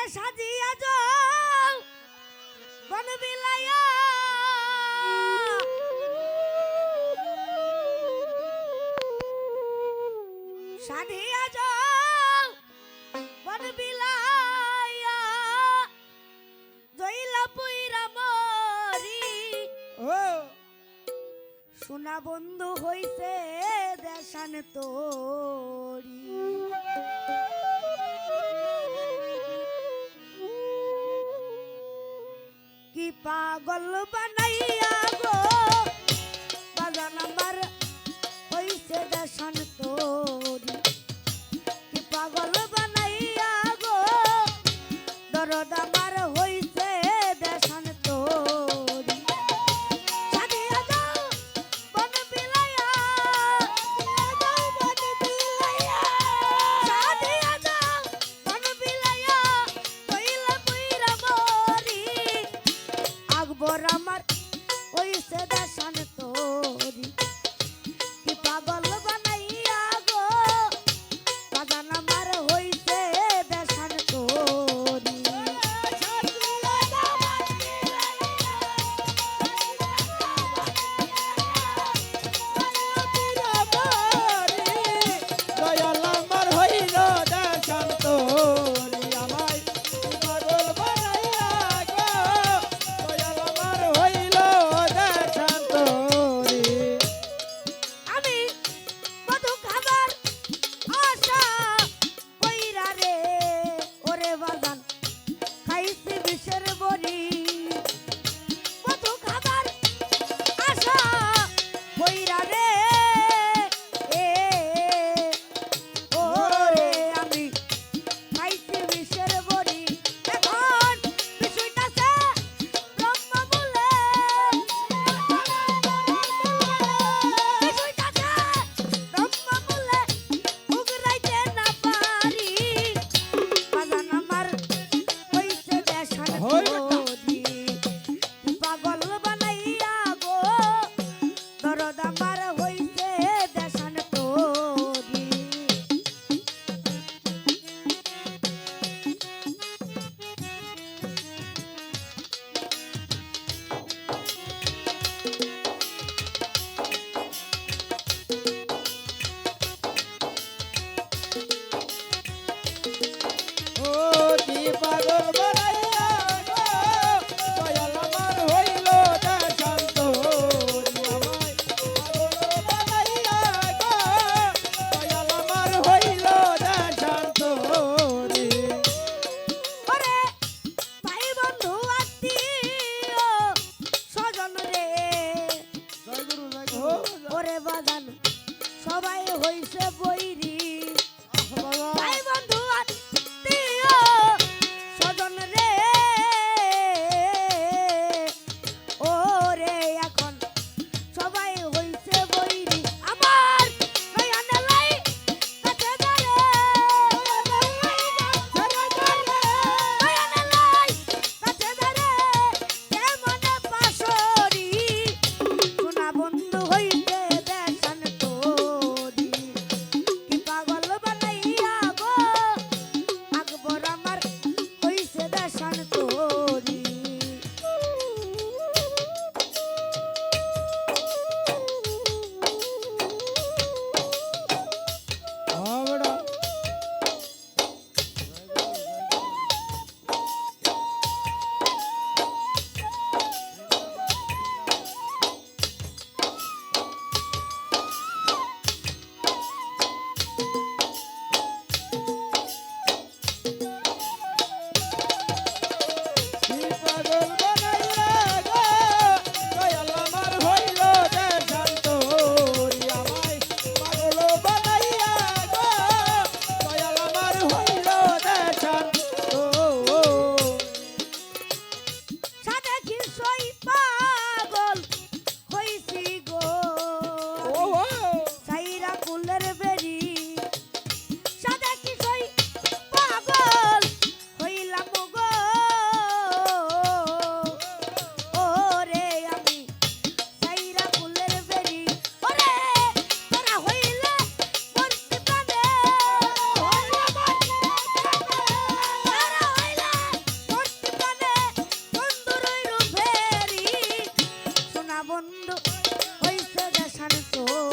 ওরে সাজিয়া যাও। বন বিলায়া সাজিয়া যাও। বন বিলায়া জইলা পুইরা মরি। ও। সোনা বন্ধু হইছে দেশান তোরি। পাগল বানাইয়া গো। বাজান আমার হইছে দেশান তোরি। কি পাগল বানাইয়া গো। দরদ আমার আমার ceboia. ওই সদাশান তো